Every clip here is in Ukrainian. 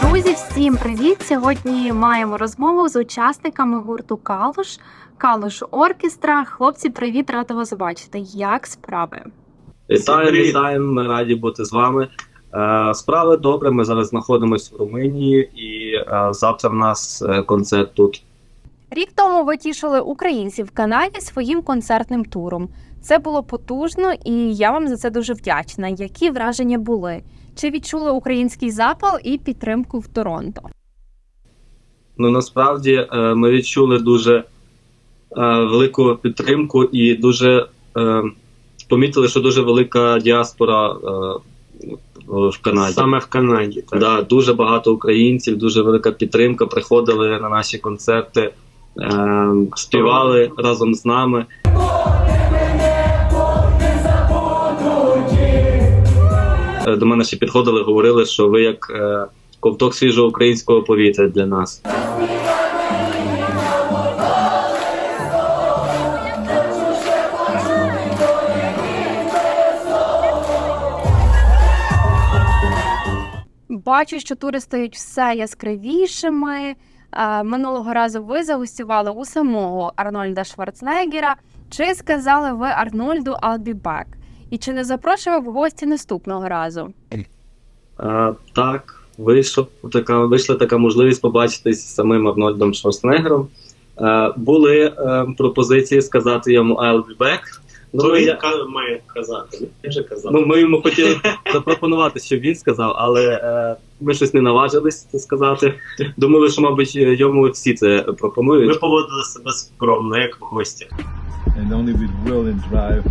Друзі, всім привіт! Сьогодні маємо розмову з учасниками гурту Калуш, Калуш Оркестра. Хлопці, привіт, рада вас бачити. Як справи? Вітаємо, Привіт. вітаємо, ми раді бути з вами. Е, Справи добре. Ми зараз знаходимося в Румунії, і е, завтра в нас е, концерт тут. Рік тому ви тішили українців в Канаді своїм концертним туром. Це було потужно, і я вам за це дуже вдячна. Які враження були? Чи відчули український запал і підтримку в Торонто? Ну насправді е, ми відчули дуже е, велику підтримку і дуже е, помітили, що дуже велика діаспора в Канаді. Саме в Канаді. Так. Да, дуже багато українців, дуже велика підтримка. Приходили на наші концерти, співали разом з нами. До мене ще підходили, говорили, що ви як е, ковток свіжого українського повітря для нас. Бачу, що тури стають все яскравішими. Е, Минулого разу ви загостювали у самого Арнольда Шварценеггера. Чи сказали ви Арнольду I'll be back? І чи не запрошував в гості наступного разу? А, так, вийшов така, вийшла така можливість побачитись з самим Арнольдом Шварценеггером. Е, були е, пропозиції сказати йому I'll be back. Ну, То він я- ка- має казати. Він вже казав. Ну, ми йому хотіли запропонувати, щоб він сказав, але е, ми щось не наважились це сказати. Думали, що, мабуть, йому всі це пропонують. поводили себе скромно, як в гості. and only with will and drive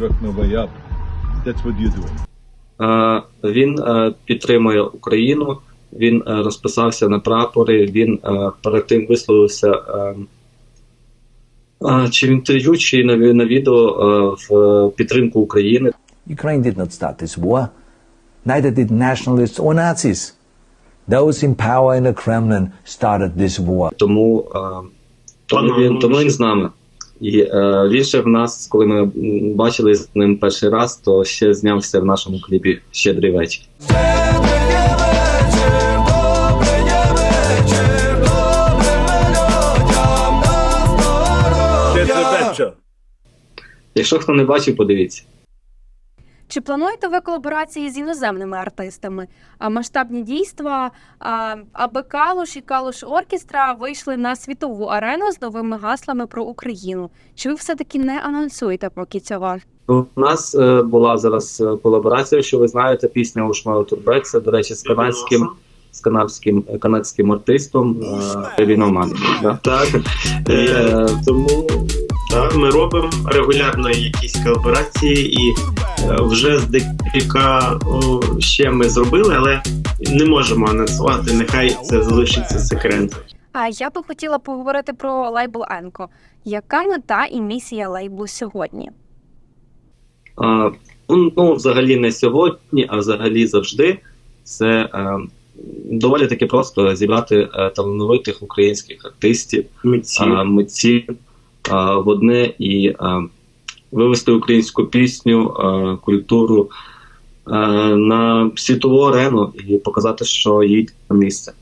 work my way up. That's what you're doing. Е, він е, підтримує Україну, він е, розписався на прапори, він е, перед тим висловився. Е, е, чи в інтерв'ю, чи на, на відео е, в підтримку України. Ukraine did not start this war. Neither did nationalists or Nazis. Those in power in the Kremlin started this war. Тому, е, тому, він, тому він з нами. І е, він ще в нас, коли ми бачили з ним перший раз, то ще знявся в нашому кліпі Щедрий вечір. Якщо хто не бачив, подивіться. Чи плануєте ви колаборації з іноземними артистами? А масштабні дійства, а, аби Калуш і Калуш Оркестра вийшли на світову арену з новими гаслами про Україну. Чи ви все-таки не анонсуєте поки цього? У нас е, була зараз е, колаборація, що ви знаєте, пісня Ушмау Турбек. Це, до речі, з канадським, з канадським, е, канадським артистом е, Віноман. Да? Так. І, е, Тому так, ми робимо регулярно якісь колаборації, і е, вже з декілька ще ми зробили, але не можемо анонсувати. Нехай це залишиться секретом. А я би хотіла поговорити про лейбл Енко. Яка мета і місія лейблу сьогодні? А, ну, ну, взагалі не сьогодні, а взагалі завжди. Це е, доволі таки просто зібрати е, талановитих українських артистів, Митці. а, митців а, в одне і а, вивести українську пісню, культуру на світову арену і показати, що їй місце.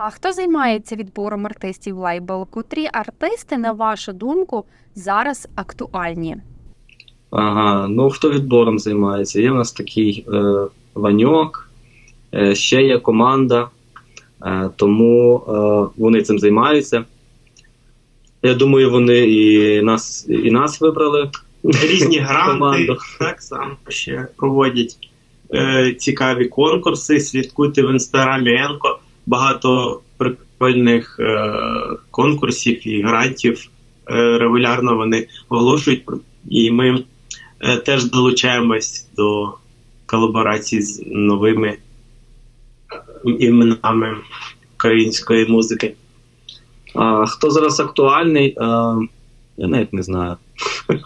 А хто займається відбором артистів лейбл? Котрі артисти, на вашу думку, зараз актуальні? Ага, ну хто відбором займається? Є в нас такий е, Ваньок, е, ще є команда, е, тому е, вони цим займаються. Я думаю, вони і нас, і нас вибрали. Різні гранти так само ще проводять е, цікаві конкурси. Слідкуйте в інстаграмі Енко. Багато прикольних е, конкурсів і грантів е, регулярно вони оголошують. І ми е, теж долучаємось до колаборації з новими е, іменами української музики. А, хто зараз актуальний? А, я навіть не знаю.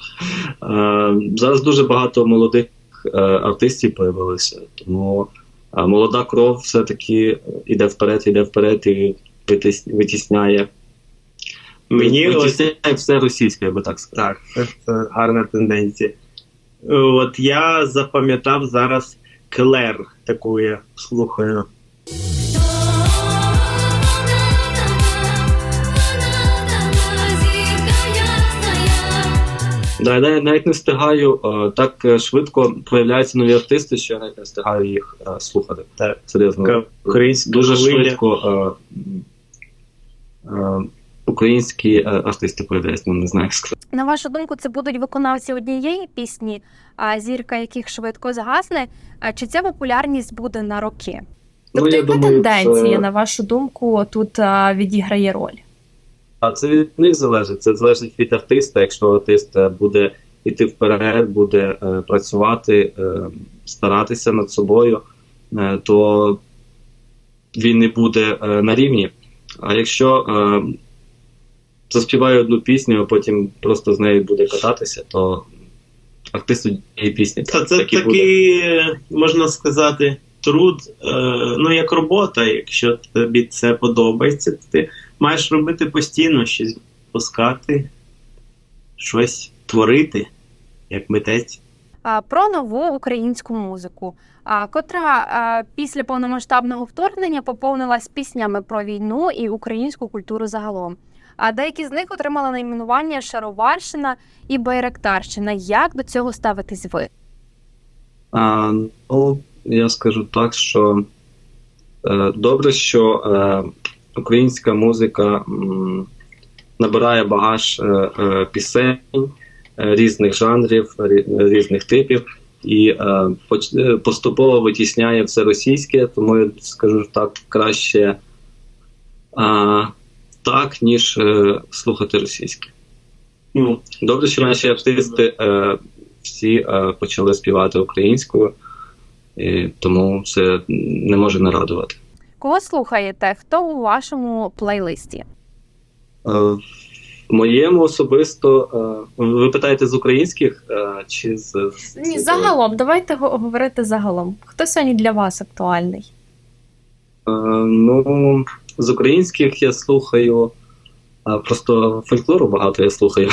А, зараз дуже багато молодих е, артистів появилося, тому молода кров все-таки іде вперед, іде вперед і витісняє. Мені ось витісняє все російське, я би так сказав. Так, це, це гарна тенденція. От я запам'ятав зараз Клер, таку я слухаю. Да, я навіть не встигаю е, так е, швидко появляються нові артисти, що я навіть не встигаю їх е, слухати. Так. Серйозно. Українська Дуже хвиля. швидко українські артисти появляються, ну не знаю як сказати. На вашу думку, це будуть виконавці однієї пісні, а зірка яких швидко згасне. Чи ця популярність буде на роки? Тобто, я яка думаю, тенденція, це- на вашу думку, тут а, відіграє роль? А це від них залежить. Це залежить від артиста. Якщо артист е, буде йти вперед, буде е, працювати, е, старатися над собою, е, то він не буде е, на рівні. А якщо е, заспіває одну пісню, а потім просто з нею буде кататися, то артист однієї пісні. Та це такий, е, можна сказати, труд, е, ну як робота. Якщо тобі це подобається, ти маєш робити постійно щось пускати, щось творити, як митець. А, Про нову українську музику, а, котра а, після повномасштабного вторгнення поповнилась піснями про війну і українську культуру загалом. А деякі з них отримали найменування Шароварщина і Байрактарщина. Як до цього ставитесь ви? А, ну, я скажу так, що е, добре, що е, українська музика набирає багаж е, е, пісень е, різних жанрів, різних типів, і е, е, поступово витісняє все російське, тому я скажу так, краще а, так, ніж е, слухати російське. Ну, Добре, що наші артисти е, всі е, почали співати українською, і тому це не може не радувати. Кого слухаєте? Хто у вашому плейлисті? Е, в моєму особисто, е, ви питаєте з українських е, чи з. Ні, загалом, давайте го- говорити загалом. Хто сьогодні для вас актуальний? Ну, з українських я слухаю. Просто фольклору багато я слухаю.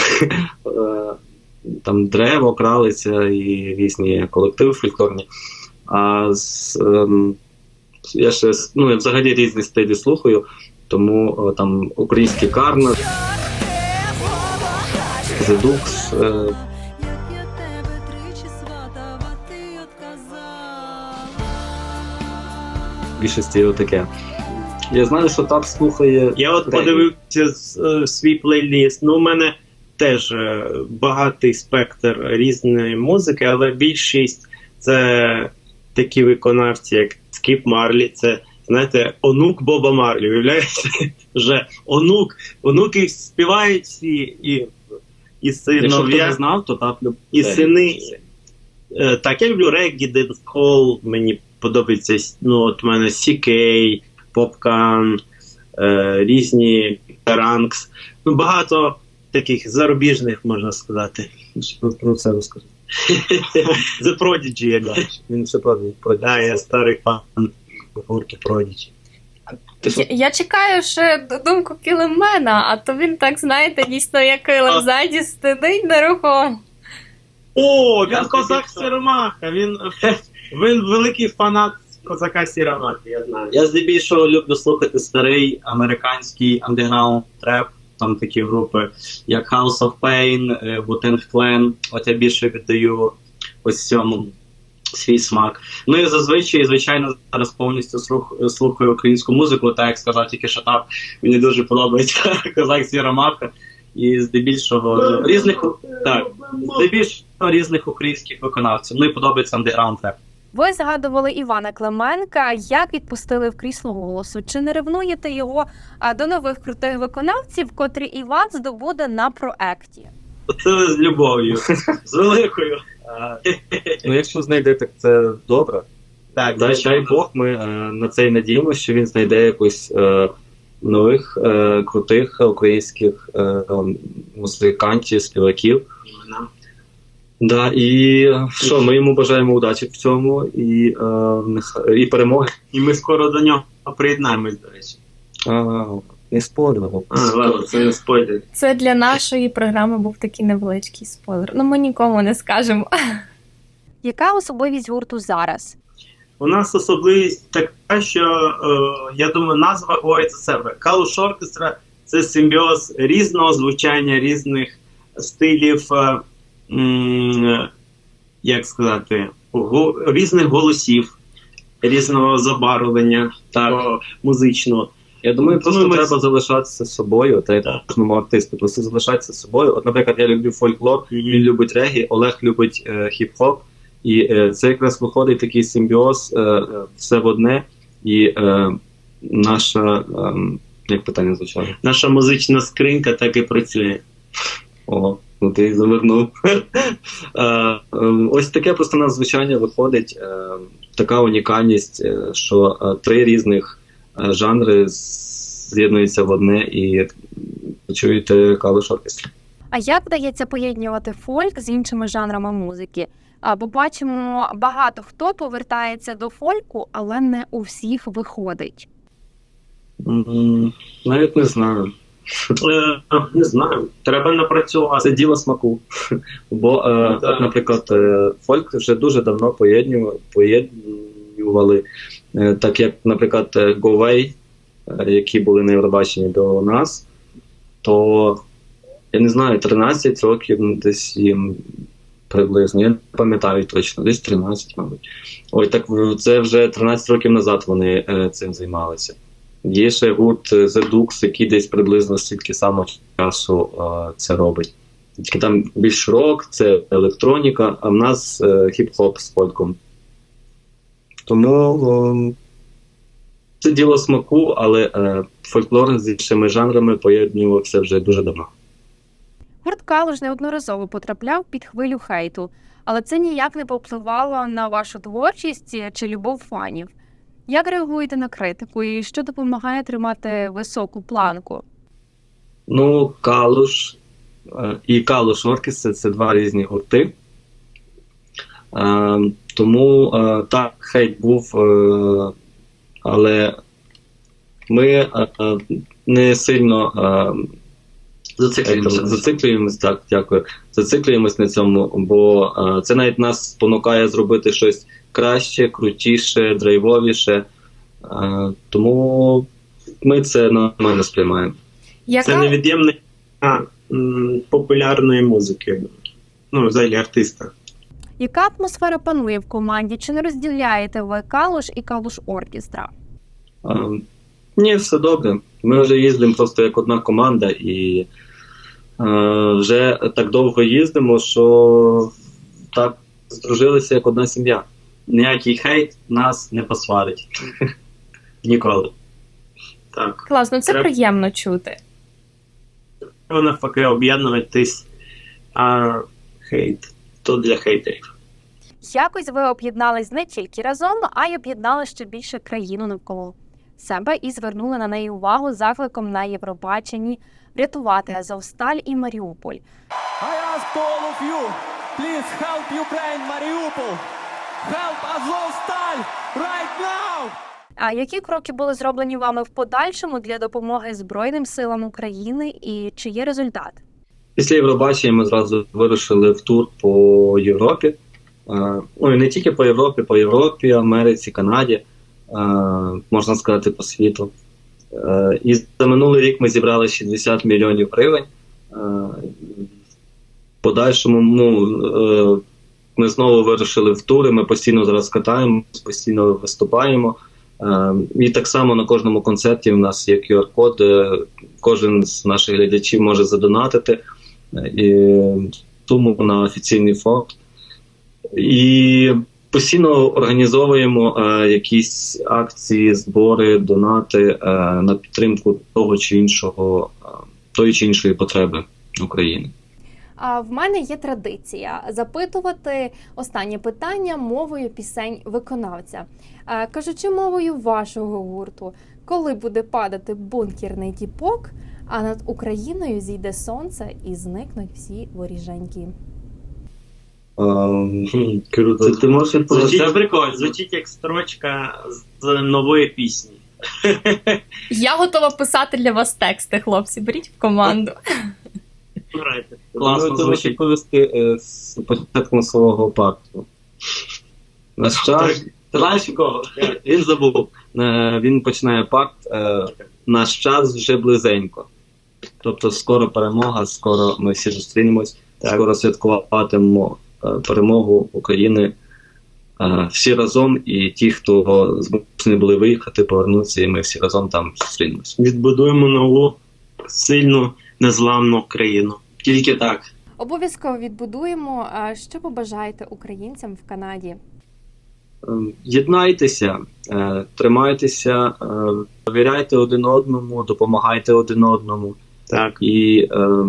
Там дерево, кралиця і різні колективи фольклорні. А з, ем, я ще ну, я взагалі різні стилі слухаю, тому е, там український карна, Зедукс, е, більшості таке. Я знаю, що так слухає. Я от регі. подивився е, свій плейліст. Ну, у мене теж е, багатий спектр різної музики, але більшість це такі виконавці, як Скіп Марлі, це, знаєте, онук Боба Марлі. Уявляєте? Вже онук, онуки співають всі і, і не синов'я, знав, то так і сини. Е, Так, я люблю реггі, денскол, мені подобається ну, от у мене Сікей, Попкан, е, різні ранкс. Ну, багато таких зарубіжних, можна сказати. Про- це розкажи. The Prodigy, я кажу. Він все правда про Да, я старий фан гурту Prodigy. Я, я чекаю ще думку Кілемена, а то він так, знаєте, дійсно як килим ззаді сидить нерухомо. О, він козак Сіромаха. Він, він великий фанат козака Сіромахи, я знаю. Я здебільшого люблю слухати старий американський андеграунд треп. Там такі групи, як House of Pain, е, Wu-Tang Clan. От я більше віддаю ось цьому свій смак. Ну і зазвичай, звичайно, зараз повністю слухаю українську музику, так як сказав тільки так, мені дуже подобається козак Сіромаха. І здебільшого різних так, здебільшого різних українських виконавців. Ну і подобається андеграунд треп. Ви згадували Івана Клименка. Як відпустили в крісло голосу? Чи не ревнуєте його до нових крутих виконавців, котрі Іван здобуде на проекті? Це з любов'ю. З великою. Ну, якщо знайде, так це добре. Так, Дай дай Бог, ми е, на це й надіємося, що він знайде якось е, нових е, крутих українських е, музикантів, співаків. Да, і що, ми йому бажаємо удачі в цьому і, е, і перемоги. І ми скоро до нього приєднаємось, до речі. А, не. А, ладно, це не спойлер. Це для нашої програми був такий невеличкий спойлер. Ну ми нікому не скажемо. Яка особливість гурту зараз? У нас особливість така, що е, я думаю, назва говорить за себе. Калуш оркестра це симбіоз різного звучання, різних стилів, е, як сказати, різних голосів, різного забарвлення такого музичного. Я думаю, просто ми- треба залишатися собою, та й Так. кожному артисту. Просто залишатися собою. От, наприклад, я люблю фольклор, він любить регі, Олег любить е, хіп-хоп, і е, це якраз виходить такий симбіоз, е, все в одне, і е, наша е, як питання звучало? Наша музична скринька так і працює. О, ну ти завернув. Е, е, Ось таке просто звучання виходить, е, така унікальність, е, що е, три різних жанри з'єднуються в одне і ви чуєте калуш оркестр. А як вдається поєднувати фольк з іншими жанрами музики? Бо бачимо, багато хто повертається до фольку, але не у всіх виходить. Навіть не знаю. Е, не знаю, треба напрацювати. Це діло смаку. Бо, е, Ну, наприклад, е, фольк вже дуже давно поєднювали, поєднювали так як, наприклад, е, які були на Євробаченні до нас, то я не знаю, 13 років ну, десь їм приблизно. Я не пам'ятаю точно, десь 13, мабуть. Ой, так це вже 13 років назад вони цим займалися. Є ще гурт е, The Dux, який десь приблизно стільки само часу е, це робить. Тільки там більш рок, це електроніка, а в нас е, хіп-хоп з фольком. Тому е, це діло смаку, але е, фольклор з іншими жанрами поєднувався вже дуже давно. Гурт Калуш неодноразово потрапляв під хвилю хейту, але це ніяк не повпливало на вашу творчість чи любов фанів. Як реагуєте на критику і що допомагає тримати високу планку? Ну, Калуш е, і Калуш Оркестр це два різні гурти. Е, тому е, так, хейт був, е, але ми е, не сильно е, Зациклюємося. зациклюємось, так, дякую. Зациклюємось на цьому, бо е, це навіть нас спонукає зробити щось краще, крутіше, драйвовіше. Е, тому ми це нормально сприймаємо. Яка Це невід'ємна популярної музики. Ну, взагалі артиста. Яка атмосфера панує в команді? Чи не розділяєте ви Калуш і Калуш Оркестра? А, ні, все добре. Ми вже їздимо просто як одна команда і е, вже так довго їздимо, що так здружилися як одна сім'я. Ніякий хейт нас не посварить. Ніколи. Так. класно, це Треба- приємно чути. Треба навпаки об'єднуватись, а хейт то для хейтерів. Якось ви об'єднались не тільки разом, а й об'єднали ще більше країну навколо себе і звернули на неї увагу закликом на Євробаченні врятувати Азовсталь і Маріуполь. I ask all of you, please help Ukraine, Mariupol. Help Azovstal right now! А які кроки були зроблені вами в подальшому для допомоги Збройним силам України і чи є результат? Після Євробачення ми зразу вирушили в тур по Європі. Е, Ну і не тільки по Європі, по Європі, Америці, Канаді, е, можна сказати, по світу. Е, І за минулий рік ми зібрали 60 мільйонів гривень. В подальшому ну, ми знову вирушили в тури, ми постійно зараз катаємо, постійно виступаємо. Е, І так само на кожному концерті в нас є QR-код, кожен з наших глядачів може задонатити і суму на офіційний фонд. І постійно організовуємо е, якісь акції, збори, донати е, на підтримку того чи іншого, е, тої чи іншої потреби України. А в мене є традиція запитувати останнє питання мовою пісень виконавця. Е, Кажучи мовою вашого гурту, коли буде падати бункерний тіпок, а над Україною зійде сонце і зникнуть всі воріженьки. Ем, Круто. Ти можеш Звучить прикольно, звучить як строчка з нової пісні. Я готова писати для вас тексти, хлопці. Беріть в команду. Грайте. Класно звучить. відповісти е, з початком свого пакту. Наш час. Ти знаєш кого? Він забув. Е, Він починає пакт. е, Наш час вже близенько. Тобто скоро перемога, скоро ми всі зустрінемось, скоро святкуватимемо е, перемогу України. е, Всі разом, і ті, хто змушені були виїхати, повернуться, і ми всі разом там зустрінемось. Відбудуємо нову сильну незламну країну. Тільки так. Обов'язково відбудуємо. Що побажаєте українцям в Канаді? Ем, Єднайтеся, е, тримайтеся, е, довіряйте один одному, допомагайте один одному. Так. І е,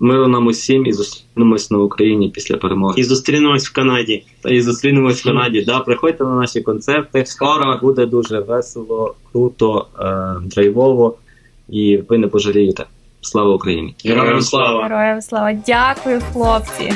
миру нам усім і зустрінемось на Україні після перемоги. І зустрінемось в Канаді. Та і зустрінемось в Канаді. Да, приходьте на наші концерти. Скоро буде дуже весело, круто, е, драйвово, і ви не пожалієте. Слава Україні! Героям слава! Героям слава! Дякую, хлопці!